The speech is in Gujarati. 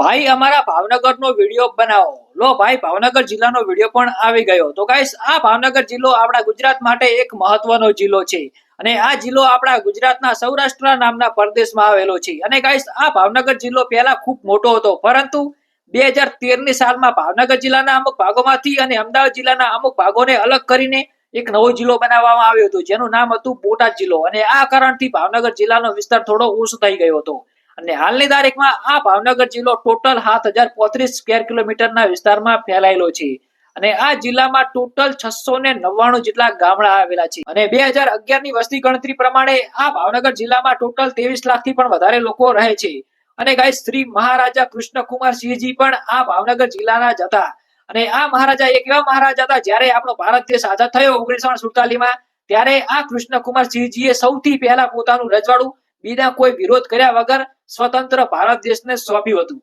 ભાઈ, અમારા ભાવનગરનો વીડિયો બનાવો. લો ભાઈ, ભાવનગર જિલ્લાનો વીડિયો પણ આવી ગયો. તો ગાઈસ આ ભાવનગર જિલ્લો આપણા ગુજરાત માટે એક મહત્વનો જિલ્લો છે. અને આ જિલ્લો આપણા ગુજરાતના સૌરાષ્ટ્ર નામના પ્રદેશમાં આવેલો છે. અને ગાઈસ આ ભાવનગર જિલ્લો પહેલા ખૂબ મોટો હતો. પરંતુ બે હજાર તેરની સાલમાં ભાવનગર જિલ્લાના અમુક ભાગોમાંથી અને અમદાવાદ જિલ્લાના અમુક ભાગોને અલગ કરીને એક નવો જિલ્લો બનાવવામાં આવ્યો હતો. જેનું નામ હતું બોટાદ જિલ્લો. અને આ કારણથી ભાવનગર જિલ્લાનો વિસ્તાર થોડો ઓછો થઈ ગયો હતો. અને હાલની તારીખમાં આ ભાવનગર જિલ્લો ટોટલ સાત હજાર પોત્રીસ સ્ક્વેર કિલોમીટરના વિસ્તારમાં ફેલાયેલો છે. અને આ જિલ્લામાં ટોટલ છસો ને નવ્વાણું જેટલા ગામડા આવેલા છે. અને બે હજાર અગિયારની વસ્તી ગણતરી પ્રમાણે આ ભાવનગર જિલ્લામાં ટોટલ ત્રેવીસ લાખથી પણ વધારે લોકો રહે છે. અને ગાય, શ્રી મહારાજા કૃષ્ણકુમાર સિંહજી પણ આ ભાવનગર જિલ્લાના જ હતા. અને આ મહારાજા એક એવા મહારાજા હતા જયારે આપણો ભારત દેશ આઝાદ થયો ઓગણીસો સુડતાલીસમાં, ત્યારે આ કૃષ્ણકુમાર સિંહજીએ સૌથી પહેલા પોતાનું રજવાડું બીજા કોઈ વિરોધ કર્યા વગર સ્વતંત્ર ભારત દેશને સોંપ્યું હતું.